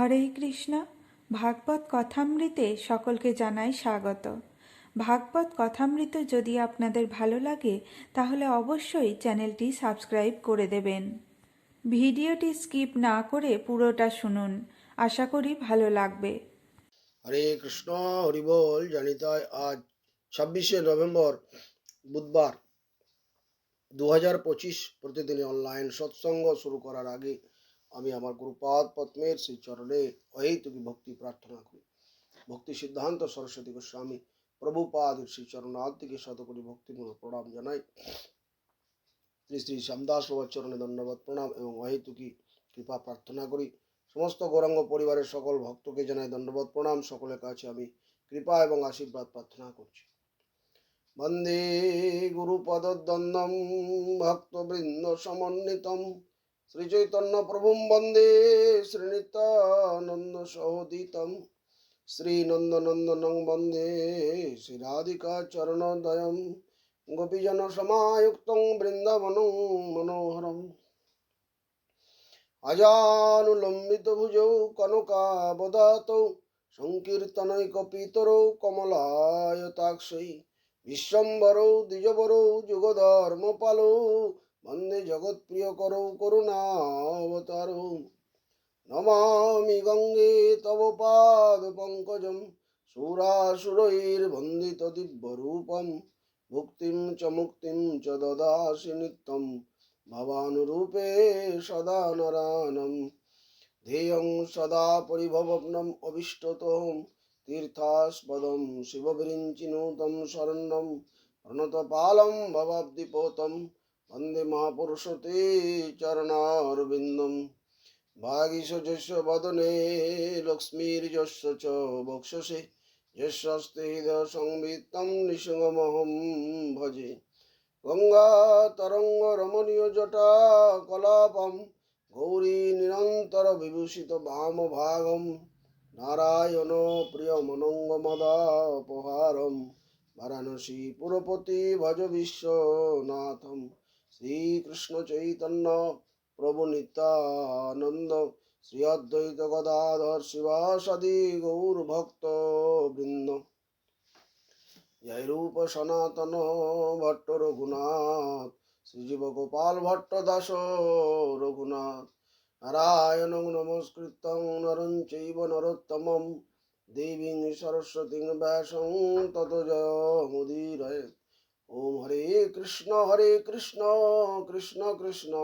হরে কৃষ্ণ। ভাগবত কথামৃতে সকলকে জানাই স্বাগত। ভাগবত কথামৃত যদি আপনাদের ভালো লাগে, তাহলে অবশ্যই চ্যানেলটি সাবস্ক্রাইব করে দেবেন। ভিডিওটি স্কিপ না করে পুরোটা শুনুন। আশা করি ভালো লাগবে। হরে কৃষ্ণ হরিবল জানিতায় আজ ছাব্বিশে নভেম্বর, বুধবার। দু হাজার পঁচিশ প্রতিদিনই অনলাইন সৎসঙ্গ শুরু করার আগে আমি আমার গুরুপাদ পদ্মের সেই চরণে অহেতুকি ভক্তি প্রার্থনা করি। ভক্তি সিদ্ধান্ত সরস্বতী গোস্বামী প্রভুপাদের শ্রী চরণাদিকে শতকোটি ভক্তিমূলক প্রণাম জানাই। শ্রী শ্রী শ্যামদাস বাবার চরণে ধন্যবাদ প্রণাম এবং অহেতুকি কৃপা প্রার্থনা করি। সমস্ত গৌরাঙ্গ পরিবারের সকল ভক্তকে জানাই ধন্যবাদ প্রণাম। সকলের কাছে আমি কৃপা এবং আশীর্বাদ প্রার্থনা করছি। বন্দে গুরুপদদ্বন্দ্বম ভক্তবৃন্দ সমন্বিতম। শ্রীচৈতন্য প্রভুম বন্দে শ্রীনিত্যানন্দ সহোদিতম। শ্রীনন্দনন্দনং বন্দে শ্রীরাধিকা চরণোদয়ম গোপীজন সমায়ুক্তং বৃন্দাবনং মনোহরম। অজানুলম্বিত ভুজৌ কনকাবদাতৌ সংকীর্তনৈকপিতরৌ কমলায়তাক্ষৈ। বিশ্বম্বরৌ, দ্বিজবরৌ, যুগধর্মপালৌ বন্দে জগৎপ্রিয়করৌ করুণাবতারৌ নমামি গঙ্গে তব পাদ পঙ্কজম সুরাসুরৈর্বন্দিত দিব্যরূপম মুক্তিম চ মুক্তিম চ দদাসি নিত্যম ভবানুরূপে সদা নরানম ध्येयं सदा परिभवग्नम् अविष्टतों तीर्थास्पदं शिवविरिञ्चिनुतं शरणं प्रणतपालं भवाब्धिपोतं वन्दे महापुरुषो ते चरणारविन्दं भागीश यस्य वदने लक्ष्मीर्यश्च च वक्षसे यस्यस्ते हृदयसंवित्तं निशमहं भजे गङ्गातरङ्गरमणीयजटा कलापं गौरीनिरन्तरविभूषितवामभागं नारायण प्रियमनङ्गमदापहारं वाराणसी पुरपति भज विश्वनाथम् শ্রীকৃষ্ণ চৈতন্য প্রভু নিত্যানন্দ, শ্রী অদ্বৈত গদাধর শিবাসাদি গৌর ভক্ত বৃন্দ। জয় রূপ সনাতন ভট্ট রঘুনাথ শ্রীজীব গোপাল ভট্ট দাস রঘুনাথ, নারায়ণ নমস্কৃত নরং চৈব নরোত্তমম, দেবীং সরস্বতীং ব্যাসং তত জয় মুদীরয়। ওম হরে কৃষ্ণ হরে কৃষ্ণ কৃষ্ণ কৃষ্ণ,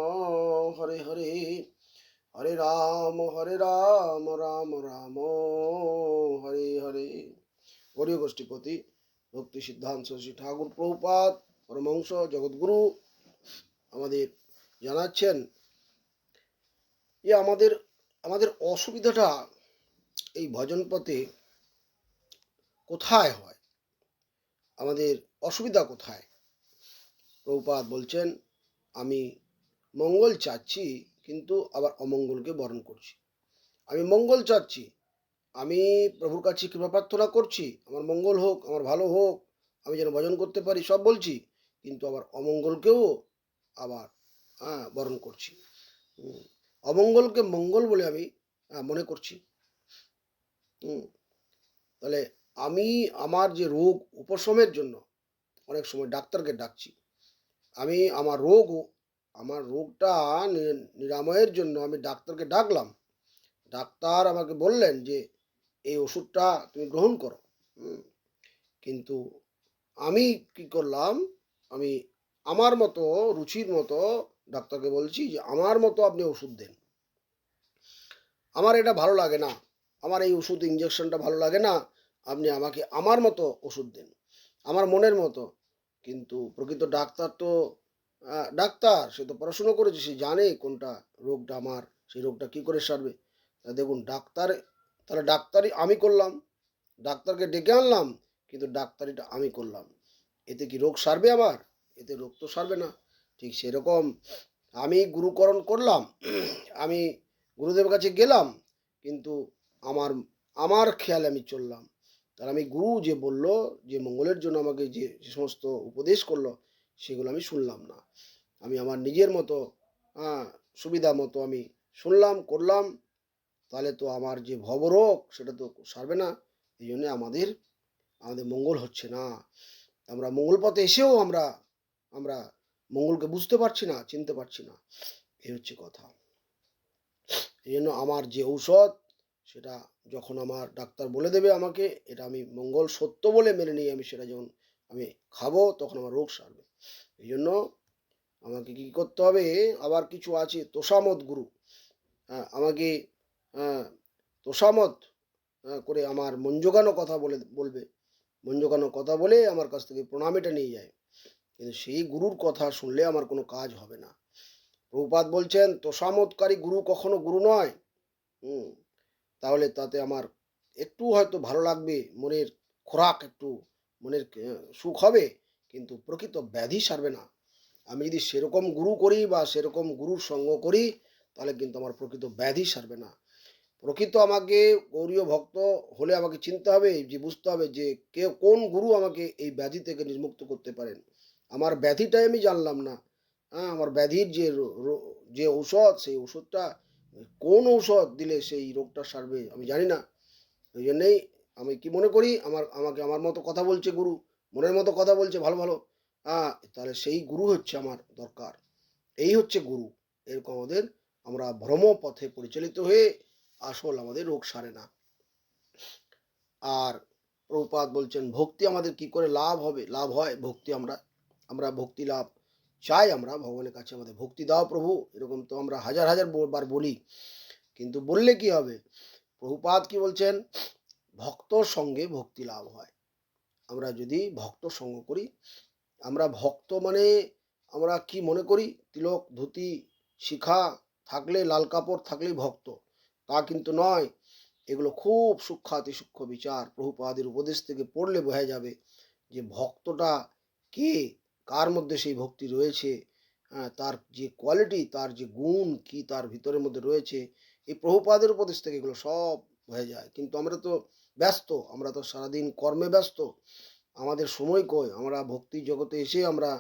হরে হরে। হরে রাম হরে রাম রাম রাম, হরে হরে। গৌরী গোষ্ঠীপতি ভক্তি সিদ্ধান্ত শ্রী ঠাকুর প্রভুপাত পরমহংস জগৎগুরু আমাদের জানাচ্ছেন যে আমাদের আমাদের অসুবিধাটা এই ভজন পথে কোথায় হয়? আমাদের অসুবিধা কোথায়? প্রভুপাত বলছেন আমি মঙ্গল চাচ্ছি কিন্তু আবার অমঙ্গলকে বরণ করছি। আমি মঙ্গল চাচ্ছি আমি প্রভুর কাছে কৃপা প্রার্থনা করছি আমার মঙ্গল হোক আমার ভালো হোক আমি যেন ভজন করতে পারি সব বলছি কিন্তু আবার অমঙ্গলকেও আবার হ্যাঁ বরণ করছি। অমঙ্গলকে মঙ্গল বলে আমি হ্যাঁ, মনে করছি। তাহলে আমি আমার যে রোগ উপশমের জন্য অনেক সময় ডাক্তারকে ডাকছি। আমি আমার রোগ আমার রোগটা নিরাময়ের জন্য আমি ডাক্তারকে ডাকলাম। ডাক্তার আমাকে বললেন যে, এই ওষুধটা তুমি গ্রহণ করো। কিন্তু আমি কি করলাম? আমি আমার মতো, রুচির মতো ডাক্তারকে বলছি যে, আমার মতো আপনি ওষুধ দেন। আমার এটা ভালো লাগে না। আমার এই ওষুধ ইঞ্জেকশনটা ভালো লাগে না। আপনি আমাকে আমার মতো ওষুধ দেন। আমার মনের মতো। কিন্তু প্রকৃত ডাক্তার তো ডাক্তার, সে তো পড়াশুনো করেছে, সে জানে কোনটা রোগটা আমার, সেই রোগটা কি করে সারবে। তা দেখুন, ডাক্তার, তাহলে ডাক্তারই আমি করলাম, ডাক্তারকে ডেকে আনলাম, কিন্তু ডাক্তারিটা আমি করলাম। এতে কি রোগ সারবে আমার এতে রোগ তো সারবে না। ঠিক সেরকম আমি গুরুকরণ করলাম, আমি গুরুদেবের কাছে গেলাম, কিন্তু আমার আমার খেয়ালে আমি চললাম। তার আমি গুরু যে বলল, যে মঙ্গলের জন্য আমাকে যে যে সমস্ত উপদেশ করল, সেগুলো আমি শুনলাম না। আমি আমার নিজের মতো হ্যাঁ সুবিধা মতো আমি শুনলাম, করলাম, তাহলে তো আমার যে ভবরোগ, সেটা তো সারবে না। এই জন্যে আমাদের আমাদের মঙ্গল হচ্ছে না। আমরা মঙ্গল পথে এসেও আমরা আমরা মঙ্গলকে বুঝতে পারছি না, চিনতে পারছি না। এই হচ্ছে কথা। এই জন্য আমার যে ঔষধ সেটা যখন আমার ডাক্তার বলে দেবে আমাকে এটা আমি মঙ্গল সত্য বলে মেনে নিই আমি সেটা যখন আমি খাব তখন আমার রোগ সারবে। এই জন্য আমাকে কি করতে হবে? আবার কিছু আছে তোষামত গুরু। হ্যাঁ আমাকে হ্যাঁ, তোষামত হ্যাঁ, করে আমার মন জোগানো কথা বলে বলবে। মন জোগানো কথা বলে আমার কাছ থেকে প্রণামীটা নিয়ে যায়। কিন্তু সেই গুরুর কথা শুনলে আমার কোনো কাজ হবে না। প্রভুপাত বলছেন তোষামতকারী গুরু কখনো গুরু নয়? হুম। তাহলে তাতে আমার একটু হয়তো ভালো লাগবে, মনের খোরাক একটু, মনের সুখ হবে, কিন্তু প্রকৃত ব্যাধি সারবে না। আমি যদি সেরকম গুরু করি বা সেরকম গুরুর সঙ্গ করি, তাহলে কিন্তু আমার প্রকৃত ব্যাধি সারবে না। প্রকৃত আমাকে গৌরীয় ভক্ত হলে আমাকে চিনতে হবে, যে বুঝতে হবে যে কে, কোন গুরু আমাকে এই ব্যাধি থেকে নির্মুক্ত করতে পারেন। আমার ব্যাধিটাই আমি জানলাম না। হ্যাঁ আমার ব্যাধির যে যে ঔষধ, সেই ওষুধটা কোন ঔষধ দিলে সেই রোগটা সারবে আমি জানি না। ওই জন্যেই আমি কি মনে করি, আমার, আমাকে আমার মতো কথা বলছে গুরু, মনের মতো কথা বলছে ভালো ভালো হ্যাঁ তাহলে সেই গুরু হচ্ছে আমার দরকার। এই হচ্ছে গুরু। এরকম আমাদের, আমরা ভ্রম পথে পরিচালিত হয়ে আসল আমাদের রোগ সারে না। আর প্রভুপাত বলছেন, ভক্তি আমাদের কি করে লাভ হবে? লাভ হয় ভক্তি আমরা আমরা ভক্তি লাভ চাই আমরা ভগবানের কাছে আমাদের ভক্তি দাও প্রভু, এরকম তো আমরা হাজার হাজার বার বলি। কিন্তু বললে কি হবে? প্রভুপাত কি বলছেন? ভক্তর সঙ্গে ভক্তি লাভ হয়। আমরা যদি ভক্ত সঙ্গ করি, আমরা ভক্ত মানে আমরা কি মনে করি? তিলক, ধুতি, শিখা থাকলে, লাল কাপড় থাকলেই ভক্ত। তা কিন্তু নয়। এগুলো খুব সূক্ষ্ম অতি সূক্ষ্ম বিচার। প্রভুপাদের উপদেশ থেকে পড়লে বোঝা যাবে যে ভক্তটা কে? কার মধ্যে সেই ভক্তি রয়েছে? তার যে কোয়ালিটি তার যে গুণ কি তার ভিতরের মধ্যে রয়েছে? এই প্রভুপাদের উপদেশ থেকে এগুলো সব হয়ে যায়। কিন্তু আমরা তো ব্যস্ত, আমরা তো সারাদিন কর্মে ব্যস্ত। আমাদের সময় কই? আমরা ভক্তি জগতে এসে আমরা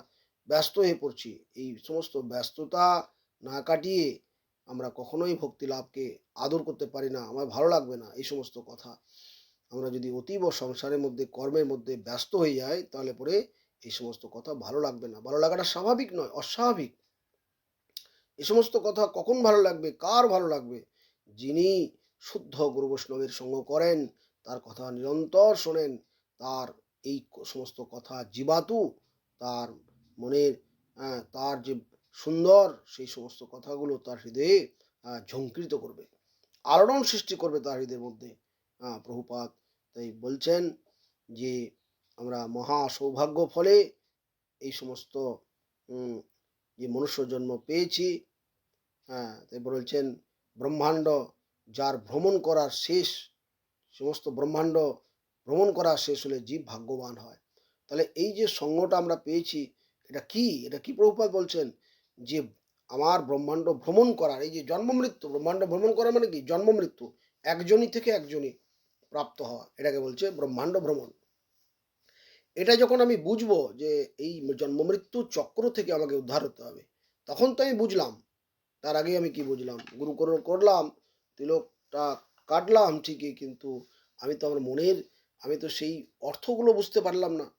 ব্যস্ত হয়ে পড়ছি। এই সমস্ত ব্যস্ততা না কাটিয়ে আমরা কখনোই ভক্তি লাভকে আদর করতে পারি না। আমার ভালো লাগবে না এই সমস্ত কথা। আমরা যদি অতীব সংসারের মধ্যে, কর্মের মধ্যে ব্যস্ত হয়ে যাই, তাহলে পরে এই সমস্ত কথা ভালো লাগবে না। ভালো লাগাটা স্বাভাবিক নয়, অস্বাভাবিক। এই সমস্ত কথা কখন ভালো লাগবে, কার ভালো লাগবে? যিনি শুদ্ধ গুরু বৈষ্ণবের সঙ্গ করেন, তার কথা নিরন্তর শোনেন, তার এই সমস্ত কথা জীবাতু, তার মনের তার যে সুন্দর, সেই সমস্ত কথাগুলো তার হৃদয়ে ঝঙ্কৃত করবে। আলোড়ন সৃষ্টি করবে তার হৃদয়ের মধ্যে। প্রভুপাত তাই বলছেন যে আমরা মহা সৌভাগ্য ফলে এই সমস্ত যে মনুষ্য জন্ম পেয়েছি হ্যাঁ তাই বলছেন ব্রহ্মাণ্ড যার ভ্রমণ করার শেষ, সমস্ত ব্রহ্মাণ্ড ভ্রমণ করা শেষ হলে জীব ভাগ্যবান হয়। তাহলে এই যে সঙ্গটা আমরা পেয়েছি, এটা কি? এটা কি প্রভুপাত বলছেন? যে আমার ব্রহ্মাণ্ড ভ্রমণ করার, এই যে জন্ম মৃত্যু, ব্রহ্মাণ্ড ভ্রমণ করা মানে কি? জন্ম মৃত্যু, একজনই থেকে একজনই প্রাপ্ত হওয়া, এটাকে বলছে ব্রহ্মাণ্ড ভ্রমণ। এটা যখন আমি বুঝব যে এই জন্ম মৃত্যু চক্র থেকে আমাকে উদ্ধার হতে হবে, তখন তো আমি বুঝলাম। তার আগে আমি কি বুঝলাম? গুরু কর- করলাম, তিলকটা কাটলাম ঠিকই, কিন্তু আমি তো আমার মনের, আমি তো সেই অর্থগুলো বুঝতে পারলাম না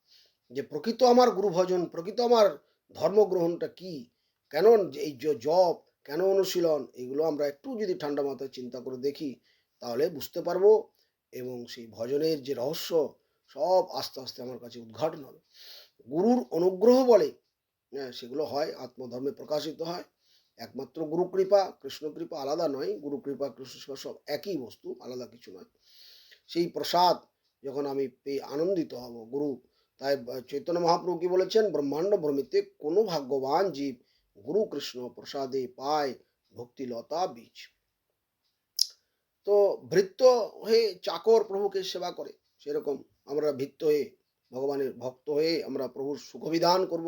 যে প্রকৃত আমার গুরুভজন, প্রকৃত আমার ধর্মগ্রহণটা কি? কেন এই জ- জপ, কেন অনুশীলন, এগুলো আমরা একটু যদি ঠান্ডা মাথায় চিন্তা করে দেখি, তাহলে বুঝতে পারব এবং সেই ভজনের যে রহস্য সব আস্তে আস্তে আমার কাছে উদ্ঘাটন হবে। গুরুর অনুগ্রহ বলে হ্যাঁ সেগুলো হয়, আত্মধর্মে প্রকাশিত হয়। একমাত্র গুরু কৃপা কৃষ্ণ কৃপা আলাদা নয় গুরু কৃপা কৃষ্ণ সব একই বস্তু, আলাদা কিছু নয়। সেই প্রসাদ যখন আমি পেয়ে আনন্দিত হব, গুরু, তাই চৈতন্য মহাপ্রভু কি বলেছেন? ব্রহ্মাণ্ড ভ্রমিতে কোনো ভাগ্যবান জীব গুরু কৃষ্ণ প্রসাদে পায় ভক্তিলতা বীজ। তো ভৃত্য হয়ে চাকর প্রভুকে সেবা করে, সেরকম আমরা ভিত্ত হয়ে, ভগবানের ভক্ত হয়ে আমরা প্রভুর সুখবিধান করব,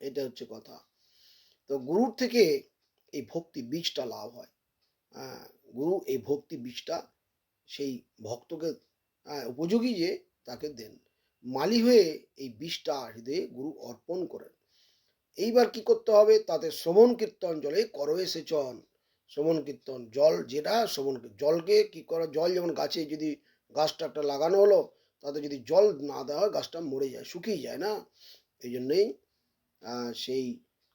এটা হচ্ছে কথা। তো গুরুর থেকে এই ভক্তি বীজটা লাভ হয়। গুরু এই ভক্তি বীজটা সেই ভক্তকে উপযোগী যে তাকে দেন। মালি হয়ে এই বীজটা হৃদয়ে গুরু অর্পণ করেন। এইবার কি করতে হবে? তাতে শ্রবণ কীর্তন জলে করয়ে সেচন শ্রবণ কীর্তন জল, যেটা শ্রবণ, জলকে কি করা? জল যেমন গাছে যদি গাছটা একটা লাগানো হলো তাতে যদি জল না দেওয়া হয়, গাছটা মরে যায়, শুকিয়ে যায় না? এই জন্যেই সেই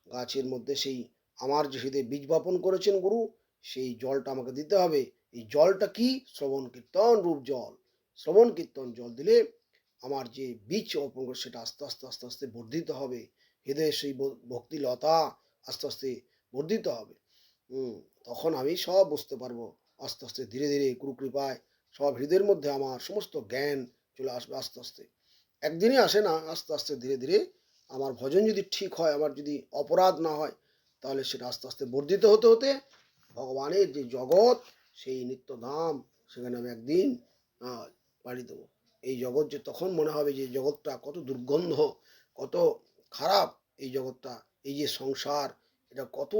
গাছের মধ্যে সেই আমার যে হৃদয়ে বীজ বপন করেছেন গুরু, সেই জলটা আমাকে দিতে হবে। এই জলটা কি? শ্রবণ কীর্তন রূপ জল। শ্রবণ কীর্তন জল দিলে আমার যে বীজ অর্পণ করে, সেটা আস্তে আস্তে আস্তে আস্তে বর্ধিত হবে। হৃদয়ে সেই ভক্তি লতা আস্তে আস্তে বর্ধিত হবে। তখন আমি সব বুঝতে পারব। আস্তে আস্তে ধীরে ধীরে কুরুকৃপায় সব হৃদয়ের মধ্যে আমার সমস্ত জ্ঞান চলে আসবে আস্তে আস্তে। একদিনই আসে না, আস্তে আস্তে ধীরে ধীরে আমার ভজন যদি ঠিক হয়, আমার যদি অপরাধ না হয়, তাহলে সেটা আস্তে আস্তে বর্ধিত হতে হতে ভগবানের যে জগৎ, সেই নিত্যধাম সেখানে আমি একদিন পাড়ি দেবো। এই জগৎ যে তখন মনে হবে যে জগৎটা কত দুর্গন্ধ, কত খারাপ, এই জগৎটা, এই যে সংসার, এটা কত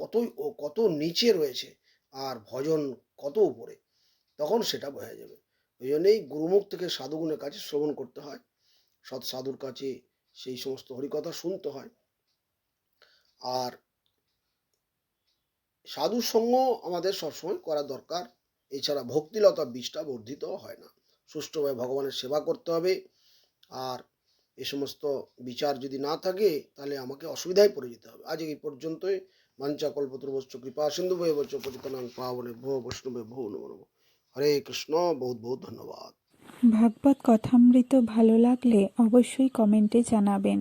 কতই কত নিচে রয়েছে, আর ভজন কত উপরে, তখন সেটা বোঝা যাবে। ওই জন্যই গুরুমুখ থেকে সাধুগুণের কাছে শ্রবণ করতে হয়। সৎ সাধুর কাছে সেই সমস্ত হরিকথা শুনতে হয়। আর সাধুর সঙ্গ আমাদের সবসময় করা দরকার। এছাড়া ভক্তিলতা বীজটা বর্ধিত হয় না। সুষ্ঠুভাবে ভগবানের সেবা করতে হবে। আর এ সমস্ত বিচার যদি না থাকে, তাহলে আমাকে অসুবিধায় পড়ে যেতে হবে। আজ এই পর্যন্তই। মাঞ্চা কল্পতরুবশ্চ কৃপা সিন্ধু বয়ে বচ্চ পতিতনাং পাবনে ভো বৈষ্ণবে ভো নমো নমো। হরে কৃষ্ণ বহুত বহুত ধন্যবাদ। ভাগবত কথামৃত ভালো লাগলে অবশ্যই কমেন্টে জানাবেন।